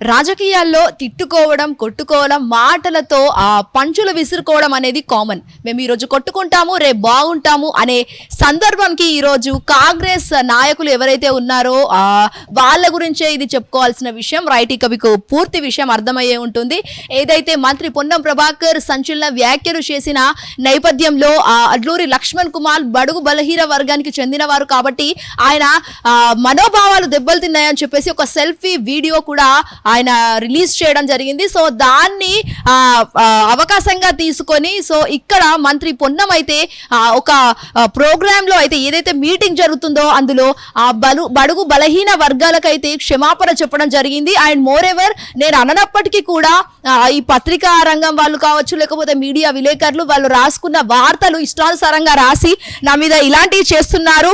రాజకీయాల్లో తిట్టుకోవడం కొట్టుకోవడం మాటలతో ఆ పంచులు విసురుకోవడం అనేది కామన్. మేము ఈరోజు కొట్టుకుంటాము రేపు బాగుంటాము అనే సందర్భంకి ఈరోజు కాంగ్రెస్ నాయకులు ఎవరైతే ఉన్నారో ఆ వాళ్ళ గురించే ఇది చెప్పుకోవాల్సిన విషయం. రైట్ ఇక మీకు పూర్తి విషయం అర్థమయ్యే ఉంటుంది. ఏదైతే మంత్రి పొన్నం ప్రభాకర్ సంచలన వ్యాఖ్యలు చేసిన నేపథ్యంలో ఆ అడ్లూరి లక్ష్మణ్ కుమార్ బడుగు బలహీన వర్గానికి చెందినవారు కాబట్టి ఆయన మనోభావాలు దెబ్బలు తిన్నాయని చెప్పేసి ఒక సెల్ఫీ వీడియో కూడా ఆయన రిలీజ్ చేయడం జరిగింది. సో దాన్ని అవకాశంగా తీసుకొని సో ఇక్కడ మంత్రి పొన్నం అయితే ఒక ప్రోగ్రామ్లో అయితే ఏదైతే మీటింగ్ జరుగుతుందో అందులో ఆ బలు బడుగు బలహీన వర్గాలకైతే క్షమాపణ చెప్పడం జరిగింది. అండ్ మోర్ ఎవర్ నేను అననప్పటికీ కూడా ఈ పత్రికా రంగం వాళ్ళు కావచ్చు లేకపోతే మీడియా విలేకరులు వాళ్ళు రాసుకున్న వార్తలు ఇష్టానుసారంగా రాసి నా మీద ఇలాంటివి చేస్తున్నారు.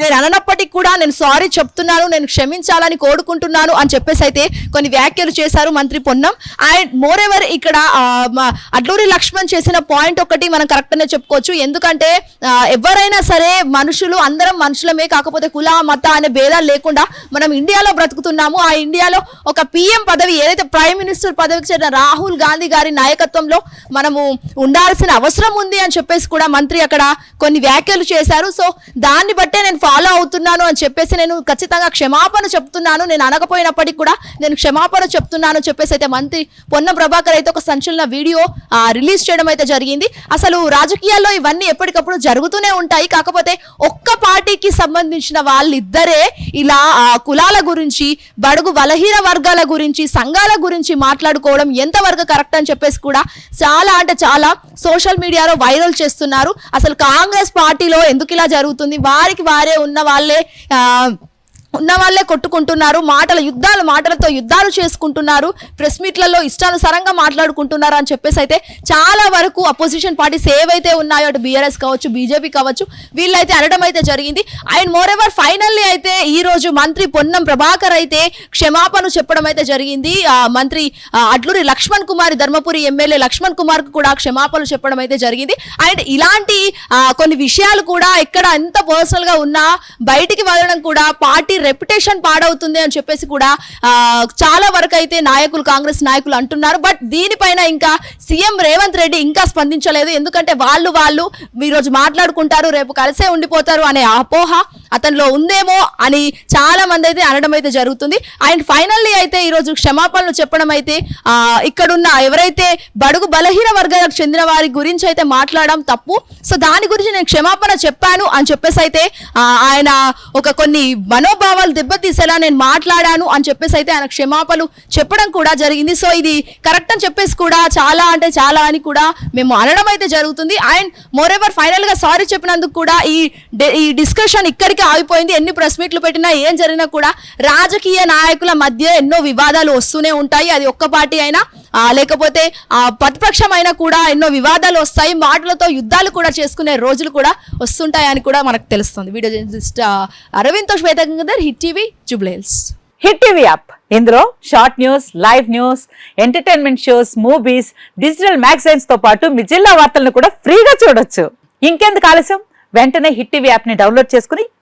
నేను అననప్పటికీ కూడా నేను సారీ చెప్తున్నాను నేను క్షమించాలని కోరుకుంటున్నాను అని చెప్పేసి అయితే కొన్ని వ్యాఖ్యలు చేశారు మంత్రి పొన్నం. అండ్ మోర్ ఎవర్ ఇక్కడ అడ్లూరి లక్ష్మణ్ చేసిన పాయింట్ ఒకటి మనం కరెక్ట్ అనే చెప్పుకోవచ్చు. ఎందుకంటే ఎవరైనా సరే మనుషులు అందరం మనుషులమే కాకపోతే కుల మత అనే భేదాలు లేకుండా మనం ఇండియాలో బ్రతుకుతున్నాము. ఆ ఇండియాలో ఒక పిఎం పదవి ఏదైతే ప్రైమ్ మినిస్టర్ పదవికి చెందిన రాహుల్ గాంధీ గారి నాయకత్వంలో మనము ఉండాల్సిన అవసరం ఉంది అని చెప్పేసి కూడా మంత్రి అక్కడ కొన్ని వ్యాఖ్యలు చేశారు. సో దాన్ని బట్టే నేను ఫాలో అవుతున్నాను అని చెప్పేసి నేను ఖచ్చితంగా క్షమాపణ చెప్తున్నాను. నేను అనకపోయినప్పటికీ కూడా నేను క్షమాపణ చెప్తున్నాను చెప్పేసి అయితే మంత్రి పొన్న ప్రభాకర్ అయితే ఒక సంచలన వీడియో రిలీజ్ చేయడం అయితే జరిగింది. అసలు రాజకీయాల్లో ఇవన్నీ ఎప్పటికప్పుడు జరుగుతూనే ఉంటాయి. కాకపోతే ఒక్క పార్టీకి సంబంధించిన వాళ్ళిద్దరే ఇలా కులాల గురించి బడుగు బలహీన వర్గాల గురించి సంఘాల గురించి మాట్లాడుకోవడం ఎంతవరకు కరెక్ట్ అని చెప్పేసి కూడా చాలా అంటే చాలా సోషల్ మీడియాలో వైరల్ చేస్తున్నారు. అసలు కాంగ్రెస్ పార్టీలో ఎందుకు ఇలా జరుగుతుంది? వారికి వారే ఉన్న వాళ్ళే ఆ, ఉన్న వాళ్ళే కొట్టుకుంటున్నారు మాటల యుద్ధాలు మాటలతో యుద్ధాలు చేసుకుంటున్నారు ప్రెస్ మీట్లలో ఇష్టానుసారంగా మాట్లాడుకుంటున్నారు అని చెప్పేసి అయితే చాలా వరకు అపోజిషన్ పార్టీస్ ఏవైతే ఉన్నాయో అటు బీఆర్ఎస్ కావచ్చు బీజేపీ కావచ్చు వీళ్ళైతే అనడం అయితే జరిగింది. అండ్ మోర్ ఎవర్ ఫైనల్లీ అయితే ఈ రోజు మంత్రి పొన్నం ప్రభాకర్ అయితే క్షమాపణ చెప్పడం అయితే జరిగింది. మంత్రి అడ్లూరి లక్ష్మణ్ కుమార్ ధర్మపురి ఎమ్మెల్యే లక్ష్మణ్ కుమార్కు కూడా క్షమాపణలు చెప్పడం అయితే జరిగింది. అండ్ ఇలాంటి కొన్ని విషయాలు కూడా ఎక్కడ ఎంత పర్సనల్గా ఉన్నా బయటికి వెళ్ళడం కూడా పార్టీ రెప్యుటేషన్ పాడవుతుంది అని చెప్పేసి కూడా చాలా వరకు అయితే నాయకులు కాంగ్రెస్ నాయకులు అంటున్నారు. బట్ దీనిపైన ఇంకా సీఎం రేవంత్ రెడ్డి ఇంకా స్పందించలేదు. ఎందుకంటే వాళ్ళు వాళ్ళు ఈరోజు రోజు మాట్లాడుకుంటారు రేపు కలిసే ఉండిపోతారు అనే అపోహ. అతనిలో ఉందేమో అని చాలా మంది అయితే అనడం అయితే జరుగుతుంది. అండ్ ఫైనల్లీ అయితే ఈరోజు క్షమాపణలు చెప్పడం అయితే ఇక్కడున్న ఎవరైతే బడుగు బలహీన వర్గాలకు చెందిన వారి గురించి అయితే మాట్లాడడం తప్పు. సో దాని గురించి నేను క్షమాపణ చెప్పాను అని చెప్పేసి అయితే ఆయన ఒక కొన్ని మనోభావాలు దెబ్బతీసేలా నేను మాట్లాడాను అని చెప్పేసి అయితే ఆయన క్షమాపణలు చెప్పడం కూడా జరిగింది. సో ఇది కరెక్ట్ అని చెప్పేసి కూడా చాలా అంటే చాలా అని కూడా మేము అనడం అయితే జరుగుతుంది. అండ్ మోర్ ఎవర్ సారీ చెప్పినందుకు కూడా ఈ ఈ డిస్కషన్ ఇక్కడికి ఆగిపోయింది. ఎన్ని ప్రెస్ మీట్లు పెట్టినా ఏం జరిగినా కూడా రాజకీయ నాయకుల మధ్య ఎన్నో వివాదాలు వస్తూనే ఉంటాయి. అది ఒక్క పార్టీ అయినా లేకపోతే ఆ ప్రతిపక్షం అయినా కూడా ఎన్నో వివాదాలు వస్తాయి. మాటలతో యుద్ధాలు కూడా చేసుకునే రోజులు కూడా వస్తుంటాయి అని కూడా మనకు తెలుస్తుంది. Video journalist Aravind Shweta Gangadhar Hit TV జుబ్లేల్స్ Hit TV app. ఇందులో short news live news entertainment shows movies digital మ్యాగజైన్స్తో పాటు మీ జిల్లా వార్తలను కూడా ఫ్రీగా చూడొచ్చు. ఇంకెందుకు ఆలస్యం? వెంటనే హిట్ టీవీ యాప్ని డౌన్లోడ్ చేసుకుని